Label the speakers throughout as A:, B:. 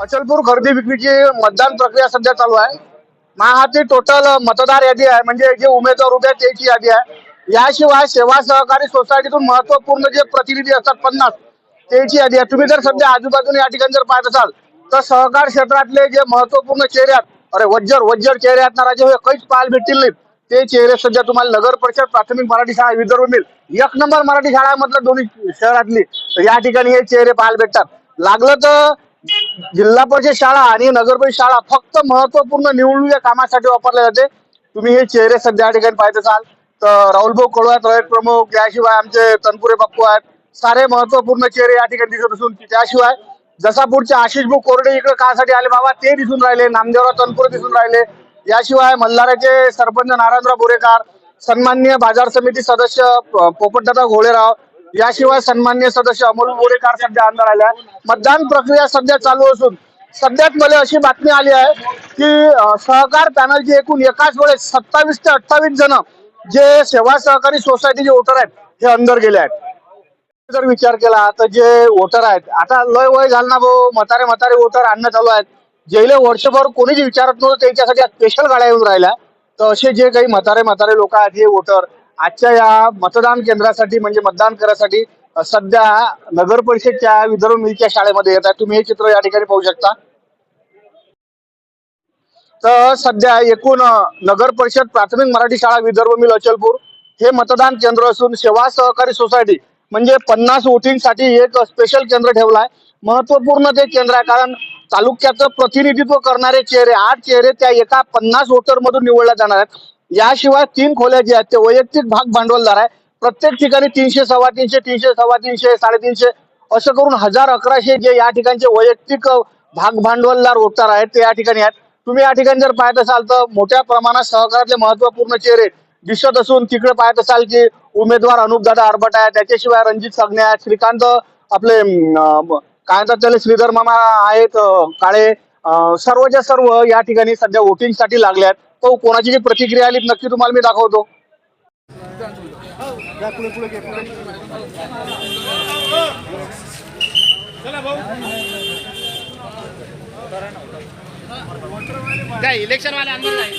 A: अचलपूर खरेदी विक्रीची मतदान प्रक्रिया सध्या चालू आहे. महाहाती टोटल मतदार यादी आहे. म्हणजे जे उमेदवार उभे आहेत त्याची यादी आहे. याशिवाय सेवा सहकारी सोसायटीतून महत्त्वपूर्ण जे प्रतिनिधी असतात पन्नास त्याची यादी आहे. तुम्ही जर सध्या आजूबाजूने या ठिकाणी जर पाहत असाल तर सहकार क्षेत्रातले जे महत्त्वपूर्ण चेहरे आहेत अरे वज्जर वज्जर चेहरे आहेत ना राजे काहीच पाहायला भेटतील नाही. ते चेहरे सध्या तुम्हाला नगर परिषद प्राथमिक मराठी शाळा विदर्भ मिळेल एक नंबर मराठी शाळा म्हटलं दोन्ही शहरातली तर या ठिकाणी हे चेहरे पाहायला भेटतात. लागलं तर जिल्हा परिषद शाळा आणि नगर परिषद शाळा फक्त महत्त्वपूर्ण निवडणुकीच्या कामासाठी वापरले जाते. तुम्ही हे चेहरे सध्या या ठिकाणी पाहत असाल. तर राहुल भाऊ कळवत रयत प्रमुख याशिवाय आमचे तनपुरे बाप्पू आहेत. सारे महत्त्वपूर्ण चेहरे या ठिकाणी दिसत असून त्याशिवाय जसापूरचे आशिष भाऊ कोरडे इकडे कासाठी आले बाबा ते दिसून राहिले नामदेवराव तनपुरे दिसून राहिले. याशिवाय मल्हाराचे सरपंच नारायणराव बोरेकार सन्माननीय बाजार समिती सदस्य पोपटदादा घोळेराव याशिवाय सन्मान्य सदस्य अमोल बोरेकर सध्या अंदर आल्या मतदान प्रक्रिया सध्या चालू असून सध्याच मला अशी बातमी आली आहे की सहकार पॅनलची एकूण एकाच वेळेस सत्तावीस ते अठ्ठावीस जण जे सेवा सहकारी सोसायटीचे वोटर आहेत हे अंदर गेले आहेत. जर विचार केला तर जे वोटर आहेत आता लय वय झालं ना भाऊ म्हातारे म्हातारे वोटर आणणं चालू आहेत. जेले वर्षभर कोणीच विचारत नव्हतं त्यांच्यासाठी स्पेशल गाड्या येऊन राहिल्या. तर असे जे काही म्हातारे म्हातारे लोक आहेत हे वोटर आजच्या या मतदान केंद्रासाठी म्हणजे मतदान करायसाठी सध्या नगर परिषदच्या विदर्भ मिलच्या शाळेमध्ये येत आहे तुम्ही हे चित्र या ठिकाणी पाहू शकता. तर सध्या एकूण नगर परिषद प्राथमिक मराठी शाळा विदर्भ मिल अचलपूर हे मतदान केंद्र असून सेवा सहकारी सोसायटी म्हणजे पन्नास वोटिंगसाठी एक स्पेशल केंद्र ठेवलं आहे महत्त्वपूर्ण ते केंद्र आहे कारण तालुक्याचं प्रतिनिधित्व करणारे चेहरे आठ चेहरे त्या एका पन्नास वोटर मधून निवडले जाणार आहेत. याशिवाय तीन खोल्या जे आहेत ते वैयक्तिक भाग भांडवलदार आहे. प्रत्येक ठिकाणी तीनशे सव्वा तीनशे तीनशे सव्वा तीनशे साडेतीनशे असं करून हजार अकराशे जे या ठिकाणचे वैयक्तिक भाग भांडवलदार वोटर आहेत ते या ठिकाणी आहेत. तुम्ही या ठिकाणी जर पाहत असाल तर मोठ्या प्रमाणात सहकारातले महत्त्वपूर्ण चेहरे दिसत असून तिकडे पाहत असाल की उमेदवार अनुपदादा आरबट आहे त्याच्याशिवाय रणजित सगणे आहेत श्रीकांत आपले काय म्हणतात त्याला श्रीधर मामा आहेत काळे सर्वच्या सर्व या ठिकाणी सध्या वोटिंगसाठी लागल्यात आहेत. तो कोणाची जी प्रतिक्रिया आली नक्की तुम्हाला मी दाखवतो.
B: इलेक्शन वाले अंदर जाए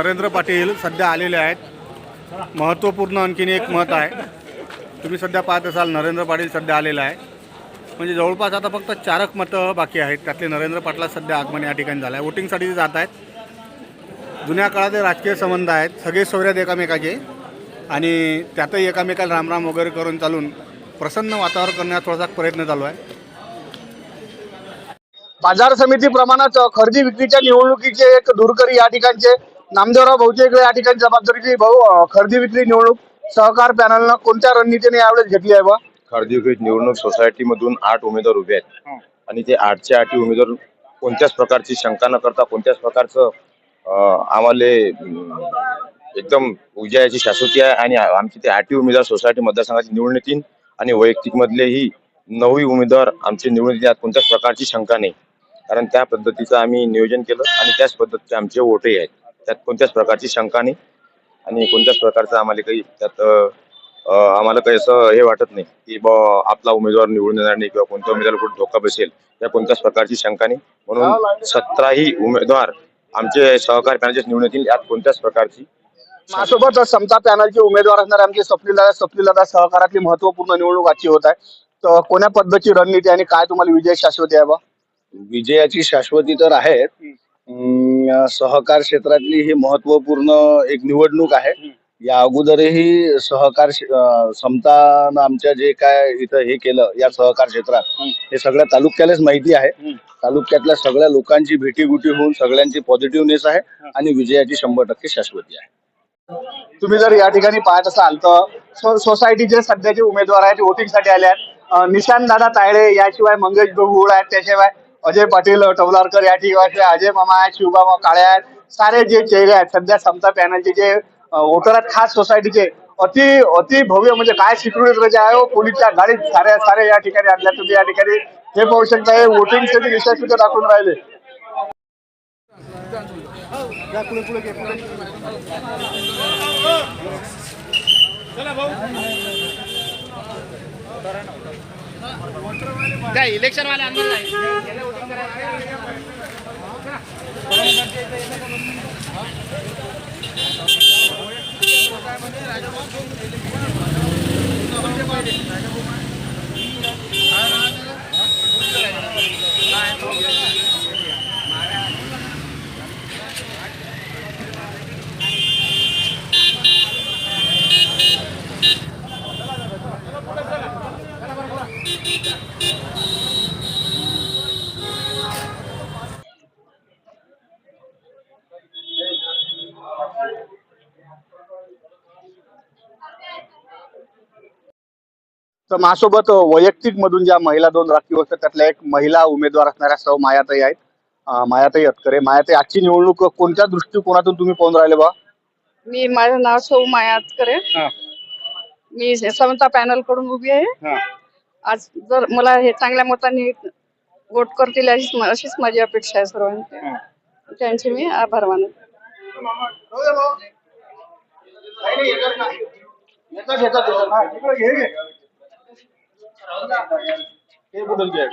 C: नरेंद्र पाटील सध्या आलेले आहेत. महत्त्वपूर्ण आणखीन एक मत आहे. तुम्ही सध्या पाहत असाल नरेंद्र पाटील सध्या आलेला आहे म्हणजे जवळपास आता फक्त चारक मतं बाकी आहेत. त्यातले नरेंद्र पाटला सध्या आगमन या ठिकाणी झालं. आहे वोटिंगसाठी ते जात आहेत. जुन्या काळातले राजकीय संबंध आहेत सगळे सोयऱ्यात एकामेकाचे. आणि त्यातही एकामेकाला रामराम वगैरे करून चालून प्रसन्न वातावरण करण्याचा थोडासा प्रयत्न चालू आहे.
A: बाजार समिती प्रमाणात खरेदी विक्रीच्या निवडणुकीचे एक दूरकरी या ठिकाणचे नामदेवराव भाऊच्या इकडे या ठिकाणी जबाबदारीची भाऊ खरेदी विक्री निवडणूक सहकार पॅनलनं कोणत्या रणनीतीने यावेळेस घेतली आहे बा?
D: खरेदी विक्री निवडणूक सोसायटीमधून आठ उमेदवार उभे आहेत. आणि ते आठच्या आठी उमेदवार कोणत्याच प्रकारची शंका न करता कोणत्याच प्रकारचं आम्हाला एकदम विजयाची शाश्वती आहे. आणि आमचे ते आठही उमेदवार सोसायटी मतदारसंघाचे निवडून येतील आणि वैयक्तिक मधलेही नऊही उमेदवार आमचे निवडून येतील यात कोणत्याच प्रकारची शंका नाही. कारण त्या पद्धतीचं आम्ही नियोजन केलं आणि त्याच पद्धतीचे आमचे वोटही आहेत. त्यात कोणत्याच प्रकारची शंका नाही. आणि कोणत्याच प्रकारचं आम्हाला काही त्यात आम्हाला काही असं हे वाटत नाही की बा आपला उमेदवार निवडून येणार नाही किंवा कोणत्या उमेदवार कुठे धोका बसेल या कोणत्याच प्रकारची शंका नाही. म्हणून सतराही उमेदवार आमचे सहकारी पॅनलचे निवडून येतील यात कोणत्याच प्रकारची
A: माझ्यासोबत समता पॅनलचे उमेदवार असणारे आमचे स्वप्नीलदादा स्वप्नीलदादा सहकारातली महत्त्वपूर्ण निवडणूक आजची होत आहे. तर कोण्या पद्धतीची रणनीती आणि काय तुम्हाला विजय शाश्वती आहे बा?
E: विजयाची शाश्वती तर आहे सहकार क्षेत्रातली ही महत्त्वपूर्ण एक निवडणूक आहे. या अगोदरही सहकार समतानं आमच्या जे काय इथं हे केलं या सहकार क्षेत्रात हे सगळ्या तालुक्यालाच माहिती आहे. तालुक्यातल्या सगळ्या लोकांची भेटीगुटी होऊन सगळ्यांची पॉझिटिव्हनेस आहे आणि विजयाची शंभर टक्के शाश्वती आहे.
A: तुम्ही जर या ठिकाणी पाहत असाल तर सो- सोसायटीचे सध्याचे उमेदवार आहेत वोटिंगसाठी आले आहेत. निशांत दादा तायडे याशिवाय मंगेश गहुळ आहेत त्याशिवाय अजय पाटील टवलारकर या ठिकाणी अजय मामा आहेत शिवबाबा काळे आहेत. सारे जे चेहरे आहेत सध्या समता पॅनलचे जे वोटर आहेत खास सोसायटीचे अति अति भव्य म्हणजे काय सिक्युरिटी आहे हो, पोलीसच्या गाडीत साऱ्या सारे या ठिकाणी आणल्या तुम्ही या ठिकाणी. हे पाहू शकता हे वोटिंगसाठी विशेष दाखवून राहिले.
B: त्या इलेक्शन वाले अंदर जाईल.
A: तर माझ्यासोबत वैयक्तिक मधून ज्या महिला दोन राखीव असतात त्यातल्या एक महिला उमेदवार असणाऱ्या सौ मायाताई आहेत. मायाताई अतकरे मायाताई आजची निवडणूक कोणत्या दृष्टिकोनातून तुम्ही पाहून राहिले बा?
F: मी माझं नाव सौ मायात करे
A: हा.
F: मी समता पॅनलकडून उभी आहे. आज जर मला हे चांगल्या मतांनी वोट करतील अशीच अशीच माझी अपेक्षा आहे सर्वांची. त्यांचे मी आभार मानते.
A: येतात, येतात, येतात. हा, इकडे घे, घे. हे कुठून घे?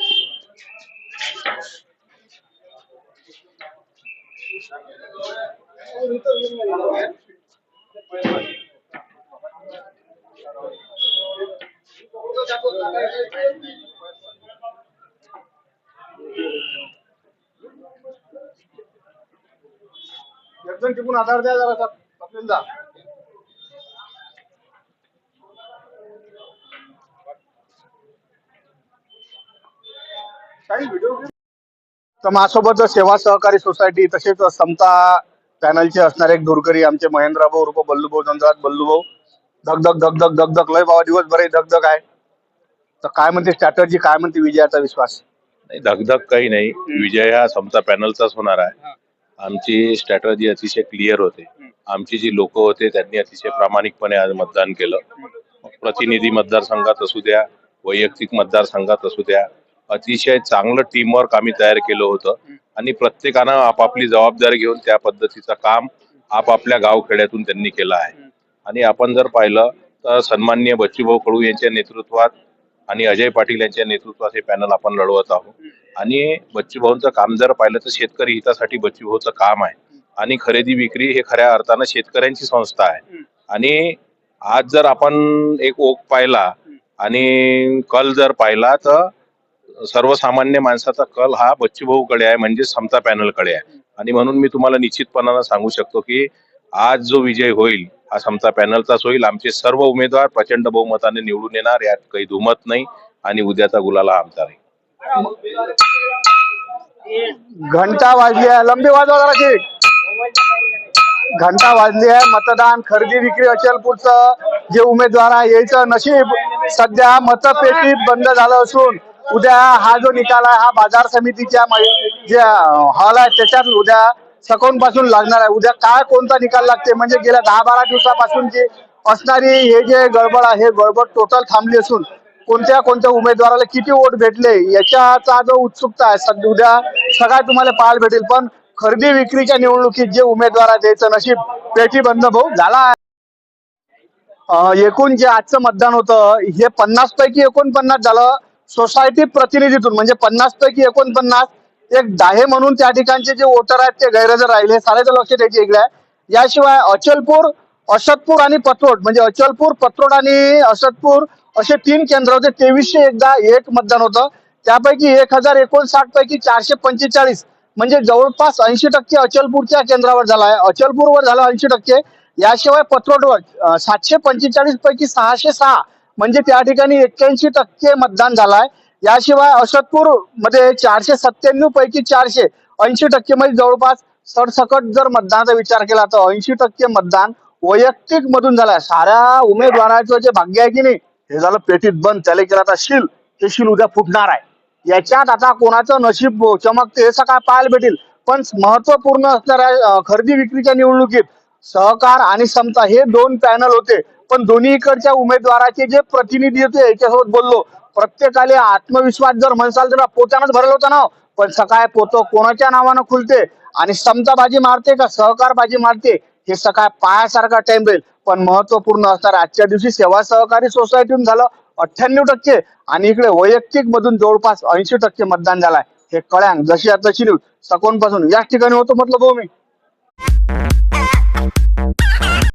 A: एकदम तिकून आधार द्या जरा आपल्याला तर माझ्यासोबत सेवा सहकारी सोसायटी तसेच समता पॅनलचे असणारे एक धुरकरी आमचे महेंद्र भाऊ रुप बल्लूभाऊ. नंदराज बल्लूभाऊ धगधग धगधग धगधग लय बाबा दिवसभर धगधग आहे. तर काय म्हणते स्ट्रॅटर्जी काय म्हणते विजयाचा विश्वास?
G: नाही धगधग काही नाही. विजय हा समता पॅनलचाच होणार आहे. आमची स्ट्रॅटर्जी अतिशय क्लिअर होते. आमची जी लोक होते त्यांनी अतिशय प्रामाणिकपणे आज मतदान केलं. प्रतिनिधी मतदारसंघात असू द्या वैयक्तिक मतदारसंघात असू द्या अतिशय चांगलं टीमवर्क आम्ही तयार केलं होतं. आणि प्रत्येकानं आपापली जबाबदारी घेऊन त्या पद्धतीचं काम आपापल्या गावखेड्यातून त्यांनी केलं आहे. आणि आपण जर पाहिलं तर सन्माननीय बच्चूभाऊ कडू यांच्या नेतृत्वात आणि अजय पाटील यांच्या नेतृत्वात हे पॅनल आपण लढवत आहोत. आणि बच्चूभाऊंचं काम जर पाहिलं तर शेतकरी हितासाठी बच्चूभाऊचं काम आहे. आणि खरेदी विक्री हे खऱ्या अर्थानं शेतकऱ्यांची संस्था आहे. आणि आज जर आपण एक ओघ पाहिला आणि कल जर पाहिला तर सर्वसामान्य माणसाचा कल हा बच्चूभाऊकडे आहे म्हणजे समता पॅनलकडे आहे. आणि म्हणून मी तुम्हाला निश्चितपणानं सांगू शकतो की आज जो विजय होईल हा समता पॅनलचाच होईल. आमचे सर्व उमेदवार प्रचंड बहुमताने निवडून येणार यात काही दुमत नाही आणि उद्याचा गुलाला आमचा नाही
A: घंटा वाजली आहे लंबी वाजवा जरा घंटा वाजली आहे मतदान खरेदी विक्री अचलपूरचं जे उमेदवार आहे यायचं नशीब. सध्या मतपेटी बंद झालं असून उद्या हा जो निकाल आहे हा बाजार समितीच्या जे हॉल आहे त्याच्यात उद्या सकून पासून लागणार आहे. उद्या काय कोणता निकाल लागते म्हणजे गेल्या दहा बारा दिवसापासून जी असणारी हे जे गडबड आहे हे गडबड टोटल थांबली असून कोणत्या कोणत्या उमेदवाराला किती वोट भेटले याच्याचा जो उत्सुकता आहे सध्या उद्या सगळ्या तुम्हाला पाहायला भेटेल. पण खरेदी विक्रीच्या निवडणुकीत जे उमेदवार आहे त्याचं नशीब पेटी बंद भाऊ झाला आहे. एकूण जे आजचं मतदान होतं हे पन्नास पैकी एकोणपन्नास झालं. सोसायटी प्रतिनिधीतून म्हणजे पन्नास पैकी एकोणपन्नास एक दाहे म्हणून त्या ठिकाणचे जे वोटर आहेत ते गैरहजर राहिले. साऱ्याचं लक्ष त्याची इकडे आहे. याशिवाय अचलपूर अशतपूर आणि पत्रोड म्हणजे अचलपूर पत्रोड आणि असदपूर असे तीन केंद्र होते. तेवीसशे एकदा एक मतदान होतं. त्यापैकी एक हजार एकोणसाठ पैकी चारशे पंचेचाळीस म्हणजे जवळपास ऐंशी टक्के अचलपूरच्या केंद्रावर झाला आहे. अचलपूरवर झालं ऐंशी टक्के. याशिवाय पत्रोडवर सातशे पंचेचाळीस पैकी सहाशे सहा म्हणजे त्या ठिकाणी एक्क्याऐंशी टक्के मतदान झालाय. याशिवाय अशोकपूरमध्ये चारशे सत्त्याण्णव पैकी चारशे ऐंशी टक्के म्हणजे जवळपास सरसकट जर मतदानाचा विचार केला तर ऐंशी टक्के मतदान वैयक्तिक मधून झालाय. साऱ्या उमेदवाराचं जे भाग्य आहे की नाही हे झालं पेटीत बंद. त्याला केलं आता शिल ते शिल उद्या फुटणार आहे. याच्यात आता कोणाचं नशीब चमकते हे सकाळ पाहायला भेटेल. पण महत्त्वपूर्ण असणाऱ्या खरेदी विक्रीच्या निवडणुकीत सहकार आणि समता हे दोन पॅनल होते. पण दोन्ही इकडच्या उमेदवाराचे जे प्रतिनिधी होते याच्यासोबत बोललो. प्रत्येकाले आत्मविश्वास जर म्हणसाल तर पोत्यानंच भरलं होतं ना पण सकाळ पोतं कोणाच्या नावानं खुलते? आणि समताबाजी मारते का सहकार बाजी मारते? हे सकाळ पायासारखा टाइम राहील. पण महत्त्वपूर्ण असणार आजच्या दिवशी सेवा सहकारी सोसायटीतून झालं अठ्ठ्याण्णव टक्के. आणि इकडे वैयक्तिक मधून जवळपास ऐंशी टक्के मतदान झालाय. हे कळ्यांग जशी आता तशी न्यूज सकोन याच ठिकाणी होतो म्हटलं भाऊ मी.